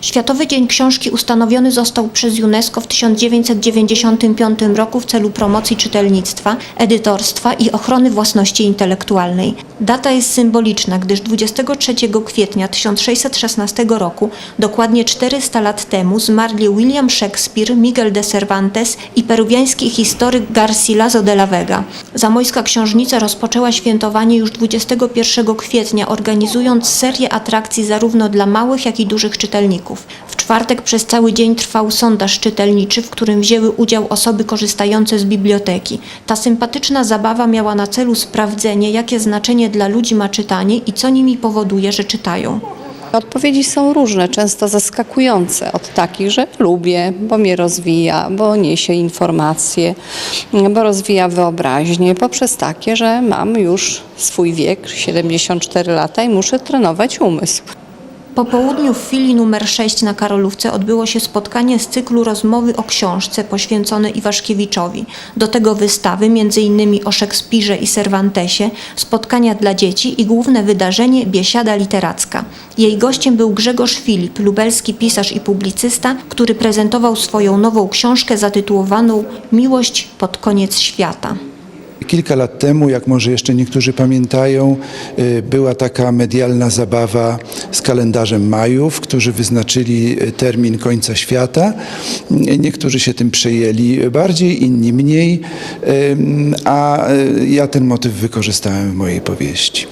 Światowy Dzień Książki ustanowiony został przez UNESCO w 1995 roku w celu promocji czytelnictwa, edytorstwa i ochrony własności intelektualnej. Data jest symboliczna, gdyż 23 kwietnia 1616 roku, dokładnie 400 lat temu, zmarli William Shakespeare, Miguel de Cervantes i peruwiański historyk Garcilaso de la Vega. Zamojska książnica rozpoczęła świętowanie już 21 kwietnia, organizując serię atrakcji zarówno dla małych, jak i dużych czytelników. W czwartek przez cały dzień trwał sondaż czytelniczy, w którym wzięły udział osoby korzystające z biblioteki. Ta sympatyczna zabawa miała na celu sprawdzenie, jakie znaczenie dla ludzi ma czytanie i co nimi powoduje, że czytają. Odpowiedzi są różne, często zaskakujące. Od takich, że lubię, bo mnie rozwija, bo niesie informacje, bo rozwija wyobraźnię, poprzez takie, że mam już swój wiek, 74 lata i muszę trenować umysł. Po południu w filii numer 6 na Karolówce odbyło się spotkanie z cyklu rozmowy o książce poświęcone Iwaszkiewiczowi. Do tego wystawy, m.in. o Szekspirze i Cervantesie, spotkania dla dzieci i główne wydarzenie Biesiada Literacka. Jej gościem był Grzegorz Filip, lubelski pisarz i publicysta, który prezentował swoją nową książkę zatytułowaną Miłość pod koniec świata. Kilka lat temu, jak może jeszcze niektórzy pamiętają, y, była taka medialna zabawa z kalendarzem Majów, którzy wyznaczyli y, termin końca świata. Y, Niektórzy się tym przejęli bardziej, inni mniej, a y, ja ten motyw wykorzystałem w mojej powieści.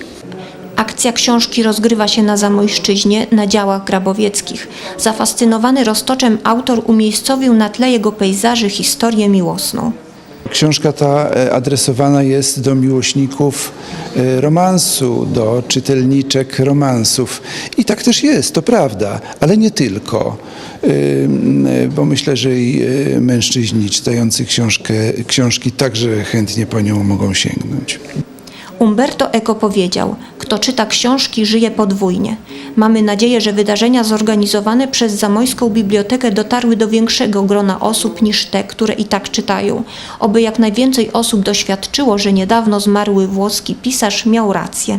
Akcja książki rozgrywa się na Zamojszczyźnie, na działach grabowieckich. Zafascynowany roztoczem autor umiejscowił na tle jego pejzaży historię miłosną. Książka ta e, adresowana jest do miłośników e, romansu, do czytelniczek romansów. I tak też jest, to prawda, ale nie tylko. E, Bo myślę, że i mężczyźni czytający książkę, książki także chętnie po nią mogą sięgnąć. Umberto Eco powiedział: Kto czyta książki, żyje podwójnie. Mamy nadzieję, że wydarzenia zorganizowane przez Zamojską Bibliotekę dotarły do większego grona osób niż te, które i tak czytają. Oby jak najwięcej osób doświadczyło, że niedawno zmarły włoski pisarz miał rację.